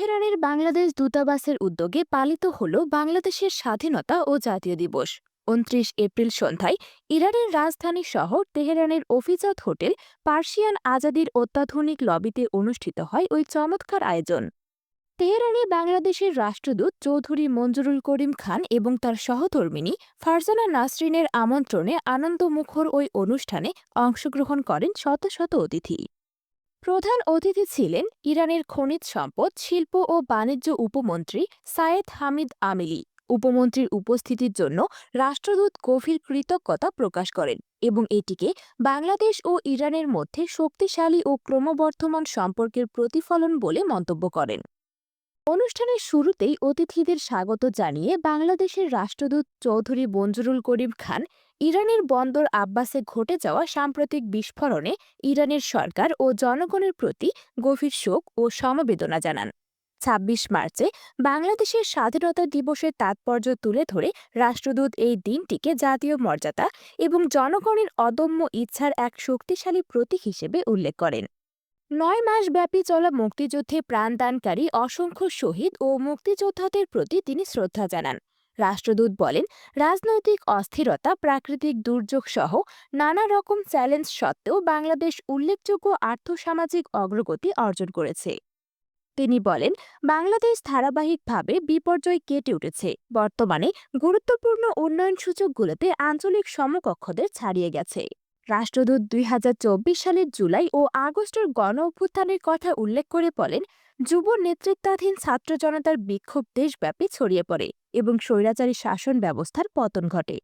তেহরানের বাংলাদেশ দূতাবাসের উদ্যোগে পালিত হল বাংলাদেশের স্বাধীনতা ও জাতীয় দিবস। উনত্রিশ এপ্রিল সন্ধ্যায় ইরানের রাজধানী শহর তেহরানের অভিজাত হোটেল পার্সিয়ান আজাদির অত্যাধুনিক লবিতে অনুষ্ঠিত হয় ওই চমৎকার আয়োজন। তেহরানে বাংলাদেশের রাষ্ট্রদূত চৌধুরী মঞ্জুরুল করিম খান এবং তার সহধর্মিণী ফারজানা নাসরিনের আমন্ত্রণে আনন্দমুখর ওই অনুষ্ঠানে অংশগ্রহণ করেন শত শত অতিথি। প্রধান অতিথি ছিলেন ইরানের খনিজ সম্পদ, শিল্প ও বাণিজ্য উপমন্ত্রী সায়েদ হামিদ আমিলি। উপমন্ত্রীর উপস্থিতির জন্য রাষ্ট্রদূত গভীর কৃতজ্ঞতা প্রকাশ করেন এবং এটিকে বাংলাদেশ ও ইরানের মধ্যে শক্তিশালী ও ক্রমবর্ধমান সম্পর্কের প্রতিফলন বলে মন্তব্য করেন। অনুষ্ঠানের শুরুতেই অতিথিদের স্বাগত জানিয়ে বাংলাদেশের রাষ্ট্রদূত চৌধুরী মঞ্জুরুল করিম খান ইরানের বন্দর আব্বাসে ঘটে যাওয়া সাম্প্রতিক বিস্ফোরণে ইরানের সরকার ও জনগণের প্রতি গভীর শোক ও সমবেদনা জানান। ছাব্বিশ মার্চে বাংলাদেশের স্বাধীনতা দিবসের তাৎপর্য তুলে ধরে রাষ্ট্রদূত এই দিনটিকে জাতীয় মর্যাদা এবং জনগণের অদম্য ইচ্ছার এক শক্তিশালী প্রতীক হিসেবে উল্লেখ করেন। নয় মাস ব্যাপী চলা মুক্তিযুদ্ধে প্রাণদানকারী অসংখ্য শহীদ ও মুক্তিযোদ্ধাদের প্রতি তিনি শ্রদ্ধা জানান। রাষ্ট্রদূত বলেন, রাজনৈতিক অস্থিরতা, প্রাকৃতিক দুর্যোগ সহ নানা রকম চ্যালেঞ্জ সত্ত্বেও বাংলাদেশ উল্লেখযোগ্য আর্থসামাজিক অগ্রগতি অর্জন করেছে। তিনি বলেন, বাংলাদেশ ধারাবাহিকভাবে বিপর্যয় কেটে উঠেছে। বর্তমানে গুরুত্বপূর্ণ উন্নয়ন সূচকগুলোতে আঞ্চলিক সমকক্ষদের ছাড়িয়ে গেছে। রাষ্ট্রদূত দুই হাজার চব্বিশ সালের জুলাই ও আগস্টের গণ অভ্যুত্থানের কথা উল্লেখ করে বলেন, যুব নেতৃত্বাধীন ছাত্র জনতার বিক্ষোভ দেশব্যাপী ছড়িয়ে পড়ে। এবং স্বৈরাচারী শাসন ব্যবস্থার পতন ঘটে।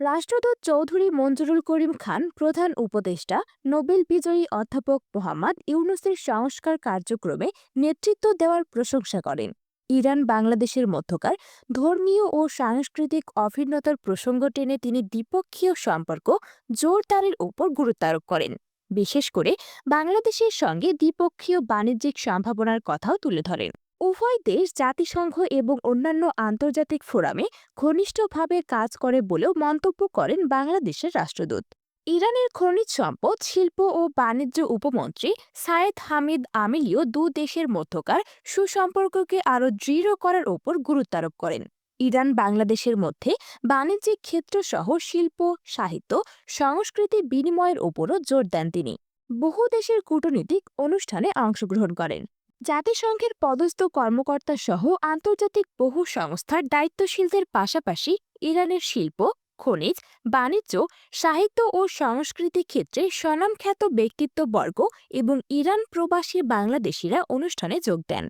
রাষ্ট্রদূত চৌধুরী মঞ্জুরুল করিম খান, প্রধান উপদেষ্টা, নোবেল বিজয়ী অধ্যাপক মোহাম্মদ ইউনুসের সংস্কার কার্যক্রমে নেতৃত্ব দেওয়ার প্রশংসা করেন। ইরান, বাংলাদেশের মধ্যকার ধর্মীয় ও সাংস্কৃতিক অভিন্নতার প্রসঙ্গ টেনে তিনি দ্বিপক্ষীয় সম্পর্ক জোরদারের উপর গুরুত্ব আরোপ করেন। বিশেষ করে বাংলাদেশের সঙ্গে দ্বিপক্ষীয় বাণিজ্যিক সম্ভাবনার কথাও তুলে ধরেন। উভয় দেশ জাতিসংঘ এবং অন্যান্য আন্তর্জাতিক ফোরামে ঘনিষ্ঠভাবে কাজ করে বলেও মন্তব্য করেন বাংলাদেশের রাষ্ট্রদূত। ইরানের খনিজ সম্পদ, শিল্প ও বাণিজ্য উপমন্ত্রী সায়েদ হামিদ আমিলিও দু দেশের মধ্যকার সুসম্পর্ককে আরও দৃঢ় করার ওপর গুরুত্ব আরোপ করেন। ইরান বাংলাদেশের মধ্যে বাণিজ্যিক ক্ষেত্রসহ শিল্প, সাহিত্য, সংস্কৃতি বিনিময়ের ওপরও জোর দেন তিনি। বহু দেশের কূটনীতিক অনুষ্ঠানে অংশগ্রহণ করেন। জাতিসংঘের পদস্থ কর্মকর্তা সহ আন্তর্জাতিক বহু সংস্থার দায়িত্বশীলদের পাশাপাশি ইরানের শিল্প, খনিজ, বাণিজ্য, সাহিত্য ও সংস্কৃতি ক্ষেত্রে স্বনামখ্যাত ব্যক্তিত্ববর্গ এবং ইরান প্রবাসী বাংলাদেশিরা অনুষ্ঠানে যোগ দেন।